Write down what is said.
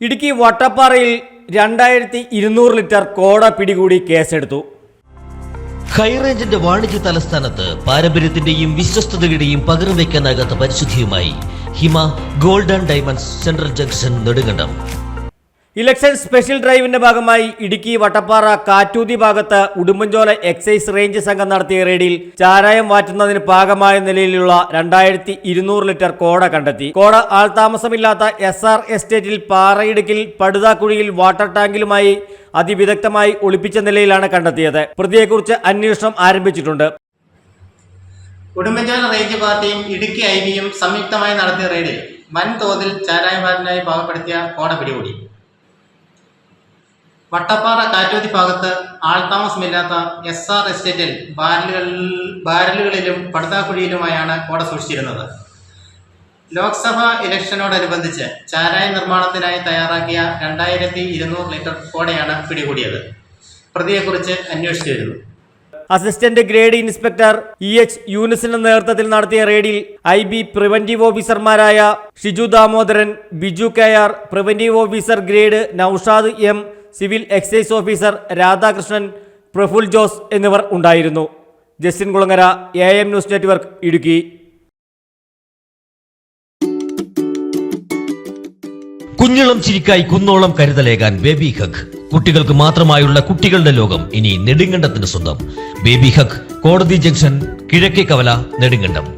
ഇടുക്കി വട്ടപ്പാറയിൽ രണ്ടായിരത്തി ഇരുന്നൂറ് ലിറ്റർ കോട പിടികൂടി കേസെടുത്തു. ഹൈറേഞ്ചിന്റെ വാണിജ്യ തലസ്ഥാനത്ത് പാരമ്പര്യത്തിന്റെയും വിശ്വസ്തതയുടെയും പകരം വയ്ക്കാനാകാത്ത പരിശുദ്ധിയുമായി Hima gold and diamonds central junction Nedumkandam. Election special ഡ്രൈവിന്റെ ഭാഗമായി ഇടുക്കി വട്ടപ്പാറ കാറ്റൂതി ഭാഗത്ത് ഉടുമ്പൻചോല എക്സൈസ് റേഞ്ച് സംഘം നടത്തിയ റെയ്ഡിൽ ചാരായം വാറ്റുന്നതിന് പാകമായ നിലയിലുള്ള രണ്ടായിരത്തി ഇരുന്നൂറ് ലിറ്റർ കോട കണ്ടെത്തി. കോട ആൾതാമസമില്ലാത്ത എസ് ആർ എസ്റ്റേറ്റിൽ പാറയിടുക്കിൽ പടുതാക്കുഴിയിൽ വാട്ടർ ടാങ്കിലുമായി അതിവിദഗ്ധമായി ഒളിപ്പിച്ച നിലയിലാണ് കണ്ടെത്തിയത്. പ്രതിയെക്കുറിച്ച് അന്വേഷണം ആരംഭിച്ചിട്ടുണ്ട്. ഉടുമ്പൻചോല റേഞ്ച് പാർട്ടിയും ഇടുക്കി ഐ ബിയും സംയുക്തമായി നടത്തിയ റെയ്ഡിൽ വൻതോതിൽ ചാരായമാരനായി പാകപ്പെടുത്തിയ കോട പിടികൂടി. വട്ടപ്പാറ കാറ്റോതി ഭാഗത്ത് ആൾതാമസമില്ലാത്ത എസ് ആർ എസ്റ്റേറ്റിൽ ബാരലുകൾ ബാരലുകളിലും പടുതാക്കുഴിയിലുമായാണ് കോട സൂക്ഷിച്ചിരുന്നത്. ലോക്സഭാ ഇലക്ഷനോടനുബന്ധിച്ച് ചാരായ നിർമ്മാണത്തിനായി തയ്യാറാക്കിയ രണ്ടായിരത്തി ഇരുന്നൂറ് ലിറ്റർ കോടയാണ് പിടികൂടിയത്. പ്രതിയെക്കുറിച്ച് അന്വേഷിച്ചു വരുന്നു. Assistant grade inspector E H യൂനിസിന്റെ നേതൃത്വത്തിൽ നടത്തിയ റെയ്ഡിൽ ഐ ബി പ്രിവന്റീവ് ഓഫീസർമാരായ Shiju Damodaran Biju K R preventive officer grade Noushad M civil excise officer Radhakrishnan Praful Jose എന്നിവർ ഉണ്ടായിരുന്നു. Justin Kulangara A M news network Idukki. കുഞ്ഞളം ചിരിക്കായി കുന്നോളം കരുതലേകാൻ baby hug. കുട്ടികൾക്ക് മാത്രമായുള്ള കുട്ടികളുടെ ലോകം ഇനി നെടുങ്കണ്ടത്തിന് സ്വന്തം. ബേബി ഹഗ് കോടതി ജംഗ്ഷൻ കിഴക്കേ കവല നെടുങ്കണ്ടം.